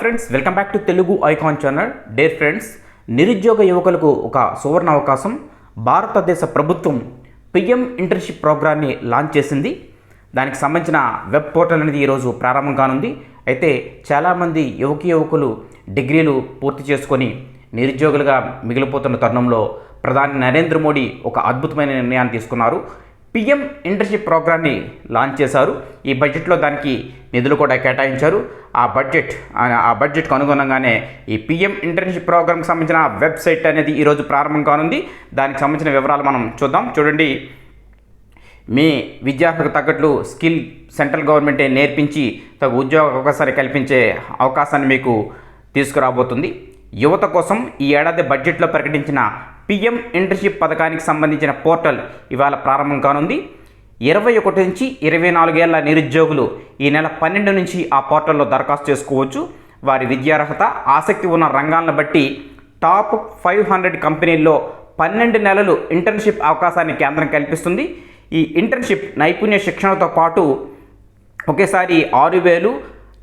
Friends welcome back to Telugu icon channel dear friends నిరుద్యోగ యువకులకు ఒక సువర్ణ అవకాశం. భారతదేశ ప్రభుత్వం పిఎం ఇంటర్న్షిప్ ప్రోగ్రాన్ని లాంచ్ చేసింది. దానికి సంబంధించిన వెబ్ పోర్టల్ అనేది ఈరోజు ప్రారంభం కానుంది. అయితే చాలామంది యువక యువకులు డిగ్రీలు పూర్తి చేసుకొని నిరుద్యోగులుగా మిగిలిపోతున్న తరుణంలో ప్రధాని నరేంద్ర మోడీ ఒక అద్భుతమైన నిర్ణయాన్ని తీసుకున్నారు. పిఎం ఇంటర్న్షిప్ ప్రోగ్రాన్ని లాంచ్ చేశారు. ఈ బడ్జెట్లో దానికి నిధులు కూడా కేటాయించారు. ఆ బడ్జెట్ ఆ- బడ్జెట్కు అనుగుణంగానే ఈ పిఎం ఇంటర్న్షిప్ ప్రోగ్రామ్కి సంబంధించిన వెబ్సైట్ అనేది ఈరోజు ప్రారంభం కానుంది. దానికి సంబంధించిన వివరాలు మనం చూద్దాం. చూడండి. మీ విద్యార్థులకు తగ్గట్లు స్కిల్ సెంట్రల్ గవర్నమెంటే నేర్పించి తగు ఉద్యోగ అవకాశాలు కల్పించే అవకాశాన్ని మీకు తీసుకురాబోతుంది. యువత కోసం ఈ ఏడాది బడ్జెట్లో ప్రకటించిన పిఎం ఇంటర్న్షిప్ పథకానికి సంబంధించిన పోర్టల్ ఇవాళ ప్రారంభం కానుంది. ఇరవై ఒకటి నుంచి ఇరవై నాలుగేళ్ళ నిరుద్యోగులు ఈ నెల పన్నెండు నుంచి ఆ పోర్టల్లో దరఖాస్తు చేసుకోవచ్చు. వారి విద్యార్హత ఆసక్తి ఉన్న రంగాలను బట్టి టాప్ ఫైవ్ హండ్రెడ్ కంపెనీల్లో పన్నెండు నెలలు ఇంటర్న్షిప్ అవకాశాన్ని కేంద్రం కల్పిస్తుంది. ఈ ఇంటర్న్షిప్ నైపుణ్య శిక్షణతో పాటు ఒకేసారి ఆరు వేలు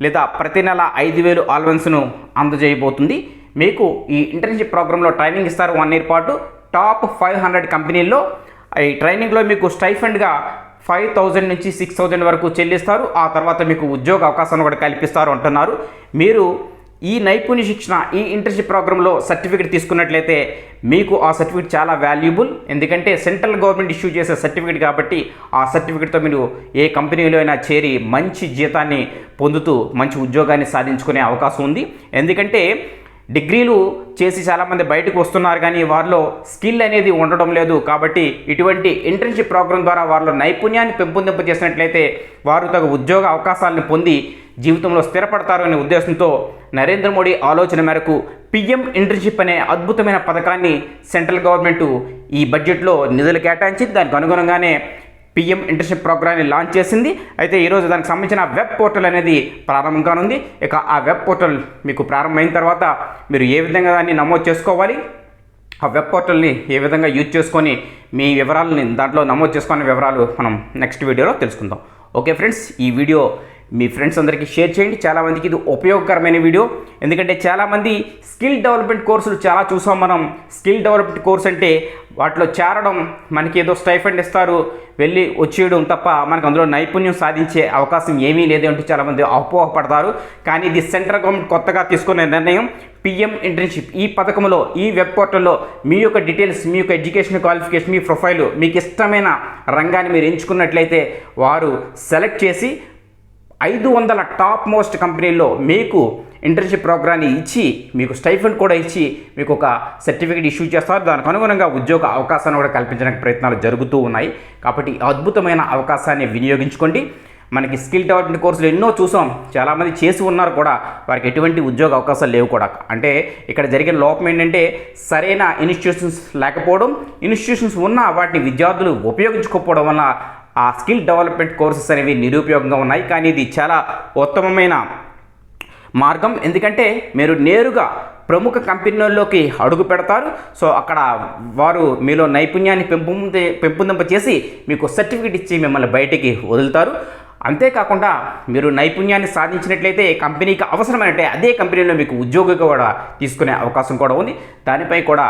లేదా ప్రతి నెల ఐదు వేలు ఆల్వెన్స్ను అందజేయబోతుంది. మీకు ఈ ఇంటర్న్షిప్ ప్రోగ్రాంలో ట్రైనింగ్ ఇస్తారు వన్ ఇయర్ పాటు. టాప్ ఫైవ్ హండ్రెడ్ కంపెనీల్లో ఈ ట్రైనింగ్లో మీకు స్టైఫండ్గా ఫైవ్ థౌజండ్ నుంచి సిక్స్ థౌజండ్ వరకు చెల్లిస్తారు. ఆ తర్వాత మీకు ఉద్యోగ అవకాశాన్ని కూడా కల్పిస్తారు అంటున్నారు. మీరు ఈ నైపుణ్య శిక్షణ ఈ ఇంటర్న్షిప్ ప్రోగ్రాంలో సర్టిఫికేట్ తీసుకున్నట్లయితే మీకు ఆ సర్టిఫికేట్ చాలా వాల్యుబుల్ ఎందుకంటే సెంట్రల్ గవర్నమెంట్ ఇష్యూ చేసే సర్టిఫికేట్ కాబట్టి ఆ సర్టిఫికేట్తో మీరు ఏ కంపెనీలో అయినా చేరి మంచి జీతాన్ని పొందుతూ మంచి ఉద్యోగాన్ని సాధించుకునే అవకాశం ఉంది. ఎందుకంటే డిగ్రీలు చేసి చాలామంది బయటకు వస్తున్నారు కానీ వారిలో స్కిల్ అనేది ఉండడం లేదు కాబట్టి ఇటువంటి ఇంటర్న్షిప్ ప్రోగ్రాం ద్వారా వారిలో నైపుణ్యాన్ని పెంపొందింప చేసినట్లయితే వారు తగు ఉద్యోగ అవకాశాలను పొంది జీవితంలో స్థిరపడతారు అనే ఉద్దేశంతో నరేంద్ర మోడీ ఆలోచన మేరకు పిఎం ఇంటర్న్షిప్ అనే అద్భుతమైన పథకాన్ని సెంట్రల్ గవర్నమెంట్ ఈ బడ్జెట్లో నిధులు కేటాయించింది. దానికి అనుగుణంగానే పిఎం ఇంటర్న్షిప్ ప్రోగ్రామ్ని లాంచ్ చేసింది. అయితే ఈరోజు దానికి సంబంధించిన వెబ్ పోర్టల్ అనేది ప్రారంభం కానుంది. ఇక ఆ వెబ్ పోర్టల్ మీకు ప్రారంభమైన తర్వాత మీరు ఏ విధంగా దాన్ని నమోదు చేసుకోవాలి? ఆ వెబ్ పోర్టల్ని ఏ విధంగా యూజ్ చేసుకొని మీ వివరాలని దాంట్లో నమోదు చేసుకునే వివరాలు మనం నెక్స్ట్ వీడియోలో తెలుసుకుందాం. ఓకే ఫ్రెండ్స్ ఈ వీడియో మీ ఫ్రెండ్స్ అందరికీ షేర్ చేయండి. చాలామందికి ఇది ఉపయోగకరమైన వీడియో. ఎందుకంటే చాలామంది స్కిల్ డెవలప్మెంట్ కోర్సులు చాలా చూసాం మనం. స్కిల్ డెవలప్మెంట్ కోర్స్ అంటే వాటిలో చేరడం మనకి ఏదో స్టైఫండ్ ఇస్తారు వెళ్ళి వచ్చేయడం తప్ప మనకు అందులో నైపుణ్యం సాధించే అవకాశం ఏమీ లేదు అంటూ చాలామంది అపోహపడతారు. కానీ ఇది సెంట్రల్ గవర్నమెంట్ కొత్తగా తీసుకునే నిర్ణయం. PM internship. ఈ పథకంలో ఈ వెబ్ పోర్టల్లో మీ యొక్క డీటెయిల్స్ మీ యొక్క ఎడ్యుకేషన్ క్వాలిఫికేషన్ మీ ప్రొఫైల్ మీకు ఇష్టమైన రంగాన్ని మీరు ఎంచుకున్నట్లయితే వారు సెలెక్ట్ చేసి ఐదు వందల టాప్ మోస్ట్ కంపెనీల్లో మీకు ఇంటర్న్షిప్ ప్రోగ్రాన్ని ఇచ్చి మీకు స్టైఫండ్ కూడా ఇచ్చి మీకు ఒక సర్టిఫికేట్ ఇష్యూ చేస్తారు. దానికి అనుగుణంగా ఉద్యోగ అవకాశాన్ని కూడా కల్పించడానికి ప్రయత్నాలు జరుగుతూ ఉన్నాయి. కాబట్టి అద్భుతమైన అవకాశాన్ని వినియోగించుకోండి. మనకి స్కిల్ డెవలప్మెంట్ కోర్సులు ఎన్నో చూసాం. చాలామంది చేసి ఉన్నారు కూడా. వారికి ఎటువంటి ఉద్యోగ అవకాశాలు లేవు కూడా. అంటే ఇక్కడ జరిగిన లోపం ఏంటంటే సరైన ఇన్స్టిట్యూషన్స్ లేకపోవడం ఇన్స్టిట్యూషన్స్ ఉన్న వాటిని విద్యార్థులు ఉపయోగించుకోకపోవడం వల్ల ఆ స్కిల్ డెవలప్మెంట్ కోర్సెస్ అనేవి నిరుపయోగంగా ఉన్నాయి. కానీ ఇది చాలా ఉత్తమమైన మార్గం. ఎందుకంటే మీరు నేరుగా ప్రముఖ కంపెనీల్లోకి అడుగు పెడతారు. సో అక్కడ వారు మీలో నైపుణ్యాన్ని పెంపొంది పెంపొందింప చేసి మీకు సర్టిఫికేట్ ఇచ్చి మిమ్మల్ని బయటికి వదులుతారు. అంతేకాకుండా మీరు నైపుణ్యాన్ని సాధించినట్లయితే కంపెనీకి అవసరమైనట్టే అదే కంపెనీలో మీకు ఉద్యోగి కూడా తీసుకునే అవకాశం కూడా ఉంది. దానిపై కూడా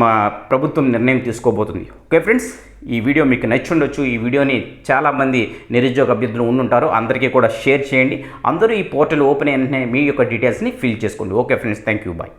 మా ప్రభుత్వం నిర్ణయం తీసుకోబోతుంది. ఓకే ఫ్రెండ్స్ ఈ వీడియో మీకు నచ్చి ఉండొచ్చు. ఈ వీడియోని చాలామంది నిరుద్యోగ అభ్యర్థులు ఉండుంటారు. అందరికీ కూడా షేర్ చేయండి. అందరూ ఈ పోర్టల్ ఓపెన్ అయిన మీ యొక్క డీటెయిల్స్ని ఫిల్ చేసుకోండి. Okay friends thank you bye